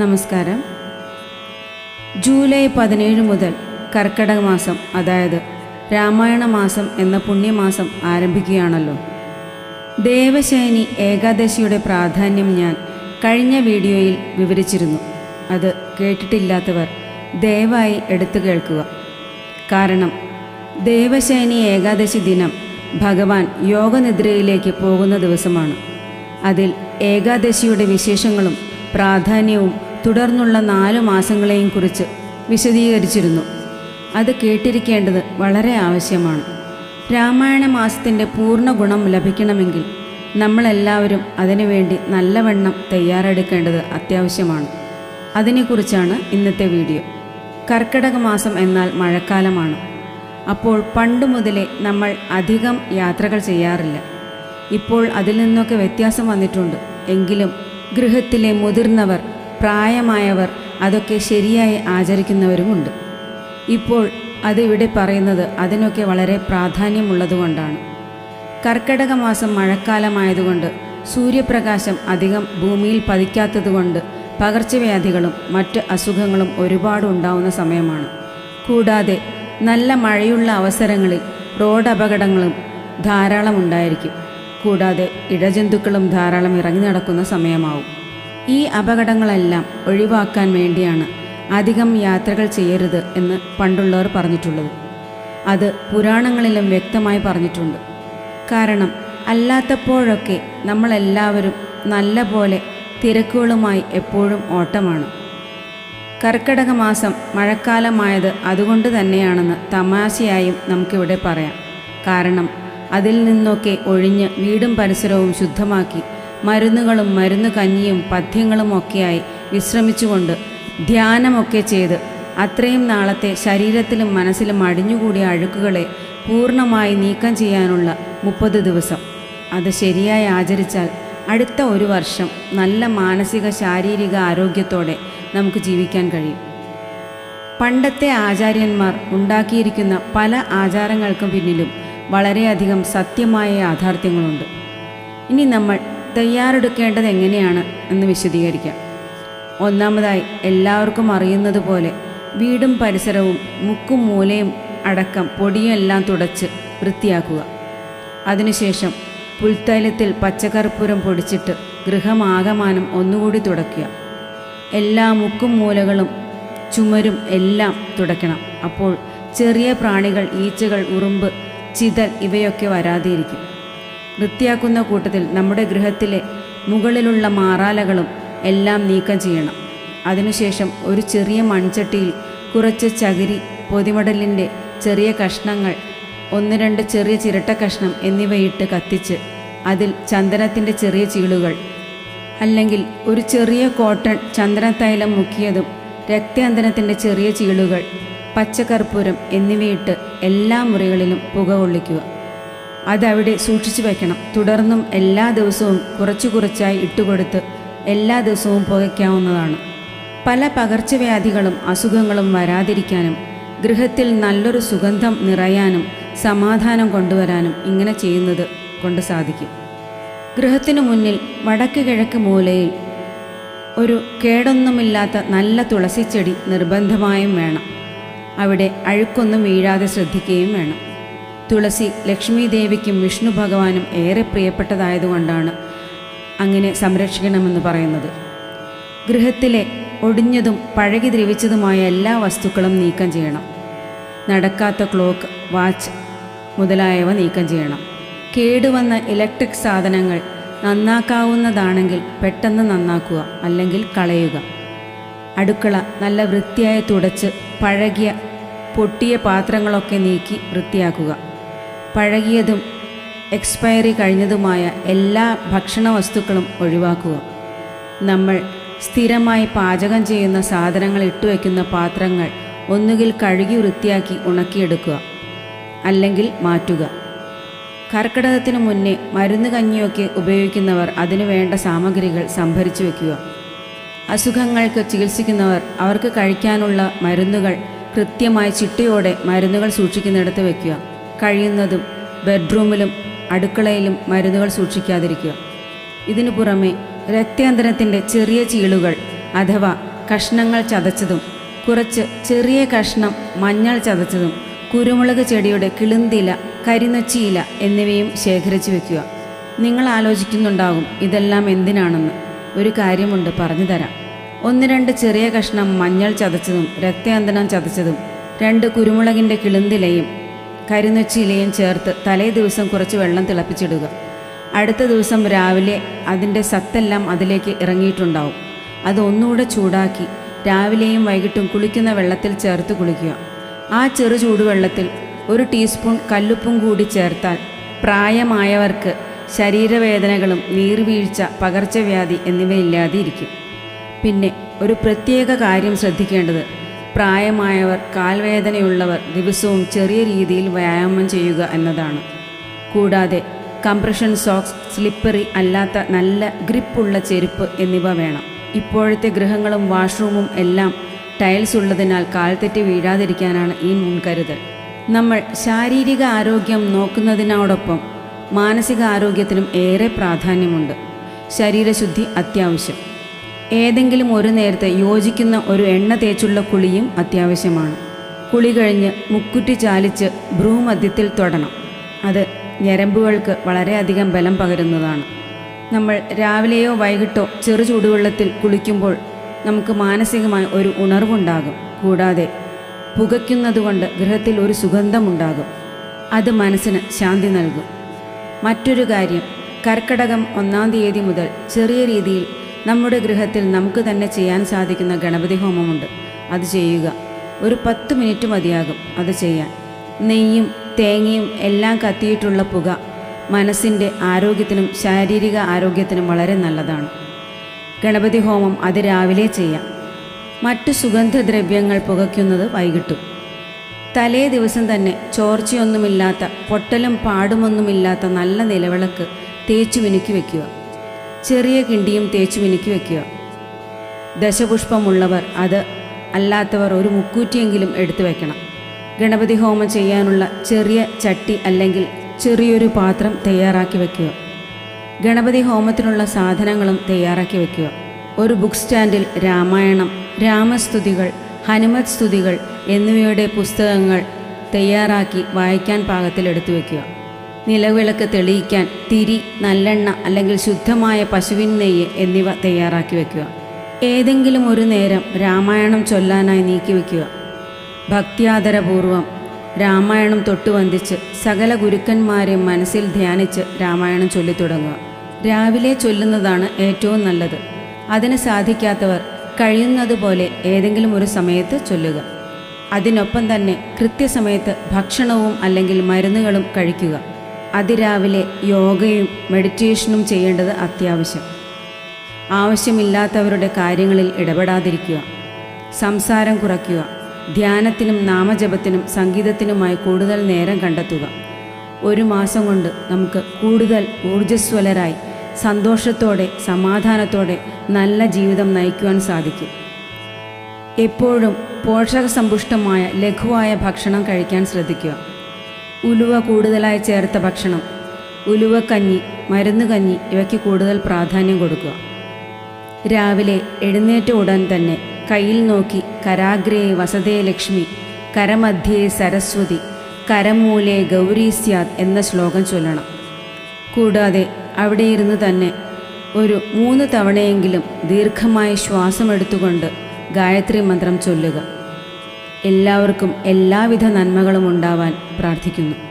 നമസ്കാരം. ജൂലൈ പതിനേഴ് മുതൽ കർക്കടക മാസം അതായത് രാമായണ മാസം എന്ന പുണ്യമാസം ആരംഭിക്കുകയാണല്ലോ. ദേവശയനി ഏകാദശിയുടെ പ്രാധാന്യം ഞാൻ കഴിഞ്ഞ വീഡിയോയിൽ വിവരിച്ചിരുന്നു. അത് കേട്ടിട്ടില്ലാത്തവർ ദയവായി എടുത്തു കേൾക്കുക. കാരണം ദേവശയനി ഏകാദശി ദിനം ഭഗവാൻ യോഗനിദ്രയിലേക്ക് പോകുന്ന ദിവസമാണ്. അതിൽ ഏകാദശിയുടെ വിശേഷങ്ങളും പ്രാധാന്യവും തുടർന്നുള്ള നാലു മാസങ്ങളെയും കുറിച്ച് വിശദീകരിച്ചിരുന്നു. അത് കേട്ടിരിക്കേണ്ടത് വളരെ ആവശ്യമാണ്. രാമായണ മാസത്തിന്റെ പൂർണ ഗുണം ലഭിക്കണമെങ്കിൽ നമ്മളെല്ലാവരും അതിനുവേണ്ടി നല്ലവണ്ണം തയ്യാറെടുക്കേണ്ടത് അത്യാവശ്യമാണ്. അതിനെക്കുറിച്ചാണ് ഇന്നത്തെ വീഡിയോ. കർക്കിടക മാസം എന്നാൽ മഴക്കാലമാണ്. അപ്പോൾ പണ്ട് മുതലേ നമ്മൾ അധികം യാത്രകൾ ചെയ്യാറില്ല. ഇപ്പോൾ അതിൽ നിന്നൊക്കെ വ്യത്യാസം വന്നിട്ടുണ്ട്. എങ്കിലും ഗൃഹത്തിലെ മുതിർന്നവർ പ്രായമായവർ അതൊക്കെ ശരിയായി ആചരിക്കുന്നവരുമുണ്ട്. ഇപ്പോൾ അതിവിടെ പറയുന്നത് അതിനൊക്കെ വളരെ പ്രാധാന്യമുള്ളതുകൊണ്ടാണ്. കർക്കിടക മാസം മഴക്കാലമായതുകൊണ്ട് സൂര്യപ്രകാശം അധികം ഭൂമിയിൽ പതിക്കാത്തതുകൊണ്ട് പകർച്ചവ്യാധികളും മറ്റ് അസുഖങ്ങളും ഒരുപാട് ഉണ്ടാവുന്ന സമയമാണ്. കൂടാതെ നല്ല മഴയുള്ള അവസരങ്ങളിൽ റോഡ് അപകടങ്ങളും ധാരാളം ഉണ്ടായിരിക്കും കൂടാതെ ഇഴജന്തുക്കളും ധാരാളം ഇറങ്ങി നടക്കുന്ന സമയമാവും. ഈ അപകടങ്ങളെല്ലാം ഒഴിവാക്കാൻ വേണ്ടിയാണ് അധികം യാത്രകൾ ചെയ്യരുത് എന്ന് പണ്ടുള്ളവർ പറഞ്ഞിട്ടുള്ളത്. അത് പുരാണങ്ങളിലും വ്യക്തമായി പറഞ്ഞിട്ടുണ്ട്. കാരണം അല്ലാത്തപ്പോഴൊക്കെ നമ്മളെല്ലാവരും നല്ല പോലെ തിരക്കുകളുമായി എപ്പോഴും ഓട്ടമാണ്. കർക്കിടക മാസം മഴക്കാലമായത് അതുകൊണ്ട് തന്നെയാണെന്ന് തമാശയായും നമുക്കിവിടെ പറയാം. കാരണം അതിൽ നിന്നൊക്കെ ഒഴിഞ്ഞ് വീടും പരിസരവും ശുദ്ധമാക്കി മരുന്നുകളും മരുന്ന് കഞ്ഞിയും പഥ്യങ്ങളും ഒക്കെയായി വിശ്രമിച്ചുകൊണ്ട് ധ്യാനമൊക്കെ ചെയ്ത് അത്രയും നാളത്തെ ശരീരത്തിലും മനസ്സിലും അടിഞ്ഞുകൂടിയ അഴുക്കുകളെ പൂർണമായി നീക്കം ചെയ്യാനുള്ള മുപ്പത് ദിവസം. അത് ശരിയായി ആചരിച്ചാൽ അടുത്ത ഒരു വർഷം നല്ല മാനസിക ശാരീരിക ആരോഗ്യത്തോടെ നമുക്ക് ജീവിക്കാൻ കഴിയും. പണ്ടത്തെ ആചാര്യന്മാർ ഉണ്ടാക്കിയിരിക്കുന്ന പല ആചാരങ്ങൾക്കും പിന്നിലും വളരെയധികം സത്യമായ യാഥാർത്ഥ്യങ്ങളുണ്ട്. ഇനി നമ്മൾ തയ്യാറെടുക്കേണ്ടത് എങ്ങനെയാണ് എന്ന് വിശദീകരിക്കാം. ഒന്നാമതായി എല്ലാവർക്കും അറിയുന്നത് പോലെ വീടും പരിസരവും മുക്കും മൂലയും അടക്കം പൊടിയെല്ലാം തുടച്ച് വൃത്തിയാക്കുക. അതിനുശേഷം പുൽത്തൈലത്തിൽ പച്ചക്കർപ്പൂരം പൊടിച്ചിട്ട് ഗൃഹമാകമാനം ഒന്നുകൂടി തുടയ്ക്കുക. എല്ലാ മുക്കും മൂലകളും ചുമരും എല്ലാം തുടയ്ക്കണം. അപ്പോൾ ചെറിയ പ്രാണികൾ ഈച്ചകൾ ഉറുമ്പ് ചിതൽ ഇവയൊക്കെ വരാതെയിരിക്കും വൃത്തിയാക്കുന്ന കൂട്ടത്തിൽ നമ്മുടെ ഗൃഹത്തിലെ മുകളിലുള്ള മാറാലകളും എല്ലാം നീക്കം ചെയ്യണം. അതിനുശേഷം ഒരു ചെറിയ മൺചട്ടിയിൽ കുറച്ച് ചകിരി പൊതിമടലിന്റെ ചെറിയ കഷ്ണങ്ങൾ ഒന്ന് രണ്ട് ചെറിയ ചിരട്ട കഷ്ണം എന്നിവയിട്ട് കത്തിച്ച് അതിൽ ചന്ദനത്തിന്റെ ചെറിയ ചീളുകൾ അല്ലെങ്കിൽ ഒരു ചെറിയ കോട്ടൺ ചന്ദനത്തൈലം മുക്കിയതും രക്താന്തരത്തിന്റെ ചെറിയ ചീളുകൾ പച്ചക്കർപ്പൂരം എന്നിവയിട്ട് എല്ലാ മുറികളിലും പുക കൊള്ളിക്കുക. അതവിടെ സൂക്ഷിച്ചു വയ്ക്കണം തുടർന്നും എല്ലാ ദിവസവും കുറച്ചു കുറച്ചായി ഇട്ടുകൊടുത്ത് എല്ലാ ദിവസവും പുകയ്ക്കാവുന്നതാണ്. പല പകർച്ചവ്യാധികളും അസുഖങ്ങളും വരാതിരിക്കാനും ഗൃഹത്തിൽ നല്ലൊരു സുഗന്ധം നിറയാനും സമാധാനം കൊണ്ടുവരാനും ഇങ്ങനെ ചെയ്യുന്നത് കൊണ്ട് സാധിക്കും. ഗൃഹത്തിനു മുന്നിൽ വടക്ക് കിഴക്ക് മൂലയിൽ ഒരു കേടൊന്നുമില്ലാത്ത നല്ല തുളസിച്ചെടി നിർബന്ധമായും വേണം. അവിടെ അഴുക്കൊന്നും വീഴാതെ ശ്രദ്ധിക്കുകയും വേണം. തുളസി ലക്ഷ്മീദേവിക്കും വിഷ്ണു ഭഗവാനും ഏറെ പ്രിയപ്പെട്ടതായതുകൊണ്ടാണ് അങ്ങനെ സംരക്ഷിക്കണമെന്ന് പറയുന്നത്. ഗൃഹത്തിലെ ഒടിഞ്ഞതും പഴകി ദ്രവിച്ചതുമായ എല്ലാ വസ്തുക്കളും നീക്കം ചെയ്യണം. നടക്കാത്ത ക്ലോക്ക് വാച്ച് മുതലായവ നീക്കം ചെയ്യണം. കേടുവന്ന ഇലക്ട്രിക് സാധനങ്ങൾ നന്നാക്കാവുന്നതാണെങ്കിൽ പെട്ടെന്ന് നന്നാക്കുക അല്ലെങ്കിൽ കളയുക. അടുക്കള നല്ല വൃത്തിയായി തുടച്ച് പഴകിയ പൊട്ടിയ പാത്രങ്ങളൊക്കെ നീക്കി വൃത്തിയാക്കുക. പഴകിയതും എക്സ്പയറി കഴിഞ്ഞതുമായ എല്ലാ ഭക്ഷണ വസ്തുക്കളും ഒഴിവാക്കുക. നമ്മൾ സ്ഥിരമായി പാചകം ചെയ്യുന്ന സാധനങ്ങൾ ഇട്ടുവയ്ക്കുന്ന പാത്രങ്ങൾ ഒന്നുകിൽ കഴുകി വൃത്തിയാക്കി ഉണക്കിയെടുക്കുക. അല്ലെങ്കിൽ മാറ്റുക. കർക്കിടകത്തിന് മുന്നേ മരുന്ന് കഞ്ഞിയൊക്കെ ഉപയോഗിക്കുന്നവർ അതിനു വേണ്ട സാമഗ്രികൾ സംഭരിച്ചു വയ്ക്കുക അസുഖങ്ങൾക്ക് ചികിത്സിക്കുന്നവർ അവർക്ക് കഴിക്കാനുള്ള മരുന്നുകൾ കൃത്യമായി ചിട്ടയോടെ മരുന്നുകൾ സൂക്ഷിക്കുന്നിടത്ത് വയ്ക്കുക കഴിയുന്നതും ബെഡ്റൂമിലും അടുക്കളയിലും മരുന്നുകൾ സൂക്ഷിക്കാതിരിക്കുക. ഇതിനു പുറമെ രക്താന്തരത്തിന്റെ ചെറിയ ചീളുകൾ അഥവാ കഷ്ണങ്ങൾ ചതച്ചതും കുറച്ച് ചെറിയ കഷ്ണം മഞ്ഞൾ ചതച്ചതും കുരുമുളക് ചെടിയുടെ കിളുന്തില കരിനച്ചിയില എന്നിവയും ശേഖരിച്ചു വെക്കുക. നിങ്ങൾ ആലോചിക്കുന്നുണ്ടാകും ഇതെല്ലാം എന്തിനാണെന്ന്. ഒരു കാര്യമുണ്ട് പറഞ്ഞു തരാം. ഒന്ന് രണ്ട് ചെറിയ കഷ്ണം മഞ്ഞൾ ചതച്ചതും രക്താന്തരം ചതച്ചതും രണ്ട് കുരുമുളകിന്റെ കിളുന്തിലയും കരിനൊച്ചിയിലയും ചേർത്ത് തലേ ദിവസം കുറച്ച് വെള്ളം തിളപ്പിച്ചിടുക. അടുത്ത ദിവസം രാവിലെ അതിന്റെ സത്തെല്ലാം അതിലേക്ക് ഇറങ്ങിയിട്ടുണ്ടാവും. അത് ഒന്നുകൂടെ ചൂടാക്കി രാവിലെയും വൈകിട്ടും കുളിക്കുന്ന വെള്ളത്തിൽ ചേർത്ത് കുളിക്കുക. ആ ചെറു ചൂടുവെള്ളത്തിൽ ഒരു ടീസ്പൂൺ കല്ലുപ്പും കൂടി ചേർത്താൽ പ്രായമായവർക്ക് ശരീരവേദനകളും നീർവീഴ്ച പകർച്ചവ്യാധി എന്നിവയില്ലാതെ ഇരിക്കും പിന്നെ ഒരു പ്രത്യേക കാര്യം ശ്രദ്ധിക്കേണ്ടത് പ്രായമായവർ കാൽവേദനയുള്ളവർ ദിവസവും ചെറിയ രീതിയിൽ വ്യായാമം ചെയ്യുക എന്നതാണ്. കൂടാതെ കംപ്രഷൻ സോക്സ് സ്ലിപ്പറി അല്ലാത്ത നല്ല ഗ്രിപ്പുള്ള ചെരുപ്പ് എന്നിവ വേണം. ഇപ്പോഴത്തെ ഗൃഹങ്ങളും വാഷ്റൂമും എല്ലാം ടൈൽസ് ഉള്ളതിനാൽ കാൽത്തെറ്റി വീഴാതിരിക്കാനാണ് ഈ മുൻകരുതൽ. നമ്മൾ ശാരീരിക ആരോഗ്യം നോക്കുന്നതിനോടൊപ്പം മാനസിക ആരോഗ്യത്തിനും ഏറെ പ്രാധാന്യമുണ്ട്. ശരീരശുദ്ധി അത്യാവശ്യം. ഏതെങ്കിലും ഒരു നേരത്തെ യോജിക്കുന്ന ഒരു എണ്ണ തേച്ചുള്ള കുളിയും അത്യാവശ്യമാണ്. കുളി കഴിഞ്ഞ് മുക്കുറ്റി ചാലിച്ച് ഭ്രൂമധ്യത്തിൽ തൊടണം. അത് ഞരമ്പുകൾക്ക് വളരെയധികം ബലം പകരുന്നതാണ്. നമ്മൾ രാവിലെയോ വൈകിട്ടോ ചെറു ചൂടുവെള്ളത്തിൽ കുളിക്കുമ്പോൾ നമുക്ക് മാനസികമായ ഒരു ഉണർവുണ്ടാകും. കൂടാതെ പുകയ്ക്കുന്നതുകൊണ്ട് ഗൃഹത്തിൽ ഒരു സുഗന്ധമുണ്ടാകും. അത് മനസ്സിന് ശാന്തി നൽകും. മറ്റൊരു കാര്യം കർക്കടകം ഒന്നാം തീയതി മുതൽ ചെറിയ രീതിയിൽ നമ്മുടെ ഗൃഹത്തിൽ നമുക്ക് തന്നെ ചെയ്യാൻ സാധിക്കുന്ന ഗണപതി ഹോമമുണ്ട്. അത് ചെയ്യുക. ഒരു പത്ത് മിനിറ്റ് മതിയാകും അത് ചെയ്യാൻ. നെയ്യും തേങ്ങയും എല്ലാം കത്തിയിട്ടുള്ള പുക മനസ്സിന്റെ ആരോഗ്യത്തിനും ശാരീരിക ആരോഗ്യത്തിനും വളരെ നല്ലതാണ്. ഗണപതി ഹോമം അത് രാവിലെ ചെയ്യാം. മറ്റു സുഗന്ധദ്രവ്യങ്ങൾ പുകയ്ക്കുന്നത് വൈകിട്ടും. തലേ ദിവസം തന്നെ ചോർച്ചയൊന്നുമില്ലാത്ത പൊട്ടലും പാടുമൊന്നുമില്ലാത്ത നല്ല നിലവിളക്ക് തേച്ചു മിനുക്കി വയ്ക്കുക ചെറിയ കിണ്ടിയും തേച്ചു മിനുക്കി വയ്ക്കുക ദശപുഷ്പമുള്ളവർ അത് അല്ലാത്തവർ ഒരു മുക്കൂറ്റിയെങ്കിലും എടുത്തു വയ്ക്കണം ഗണപതി ഹോമം ചെയ്യാനുള്ള ചെറിയ ചട്ടി അല്ലെങ്കിൽ ചെറിയൊരു പാത്രം തയ്യാറാക്കി വയ്ക്കുക ഗണപതി ഹോമത്തിനുള്ള സാധനങ്ങളും തയ്യാറാക്കി വയ്ക്കുക ഒരു ബുക്ക് സ്റ്റാൻഡിൽ രാമായണം രാമസ്തുതികൾ ഹനുമത് സ്തുതികൾ എന്നിവയുടെ പുസ്തകങ്ങൾ തയ്യാറാക്കി വായിക്കാൻ പാകത്തിൽ എടുത്തു വയ്ക്കുക നിലവിളക്ക് തെളിയിക്കാൻ തിരി നല്ലെണ്ണ അല്ലെങ്കിൽ ശുദ്ധമായ പശുവിൻ നെയ്യ് എന്നിവ തയ്യാറാക്കി വയ്ക്കുക ഏതെങ്കിലും ഒരു നേരം രാമായണം ചൊല്ലാനായി നീക്കി വയ്ക്കുക ഭക്തിയാദരപൂർവം രാമായണം തൊട്ടുവന്തിച്ച് സകല ഗുരുക്കന്മാരെ മനസ്സിൽ ധ്യാനിച്ച് രാമായണം ചൊല്ലിത്തുടങ്ങുക രാവിലെ ചൊല്ലുന്നതാണ് ഏറ്റവും നല്ലത്. അതിന് സാധിക്കാത്തവർ കഴിയുന്നതുപോലെ ഏതെങ്കിലും ഒരു സമയത്ത് ചൊല്ലുക. അതിനൊപ്പം തന്നെ കൃത്യസമയത്ത് ഭക്ഷണവും അല്ലെങ്കിൽ മരുന്നുകളും കഴിക്കുക. അതിരാവിലെ യോഗയും മെഡിറ്റേഷനും ചെയ്യേണ്ടത് അത്യാവശ്യം. ആവശ്യമില്ലാത്തവരുടെ കാര്യങ്ങളിൽ ഇടപെടാതിരിക്കുക. സംസാരം കുറയ്ക്കുക. ധ്യാനത്തിനും നാമജപത്തിനും സംഗീതത്തിനുമായി കൂടുതൽ നേരം കണ്ടെത്തുക. ഒരു മാസം കൊണ്ട് നമുക്ക് കൂടുതൽ ഊർജസ്വലരായി സന്തോഷത്തോടെ സമാധാനത്തോടെ നല്ല ജീവിതം നയിക്കുവാൻ സാധിക്കും. എപ്പോഴും പോഷകസമ്പുഷ്ടമായ ലഘുവായ ഭക്ഷണം കഴിക്കാൻ ശ്രദ്ധിക്കുക. ഉലുവ കൂടുതലായി ചേർത്ത ഭക്ഷണം. ഉലുവക്കഞ്ഞി മരുന്ന് കഞ്ഞി ഇവയ്ക്ക് കൂടുതൽ പ്രാധാന്യം കൊടുക്കുക. രാവിലെ എഴുന്നേറ്റ ഉടൻ തന്നെ കയ്യിൽ നോക്കി കരാഗ്രേ വസതേ ലക്ഷ്മി കരമധ്യേ സരസ്വതി കരമൂലെ ഗൗരീസ്യാദ് എന്ന ശ്ലോകം ചൊല്ലണം. കൂടാതെ അവിടെ ഇരുന്ന് തന്നെ ഒരു മൂന്ന് തവണയെങ്കിലും ദീർഘമായി ശ്വാസമെടുത്തുകൊണ്ട് ഗായത്രി മന്ത്രം ചൊല്ലുക. എല്ലാവർക്കും എല്ലാവിധ നന്മകളും ഉണ്ടാവാൻ പ്രാർത്ഥിക്കുന്നു.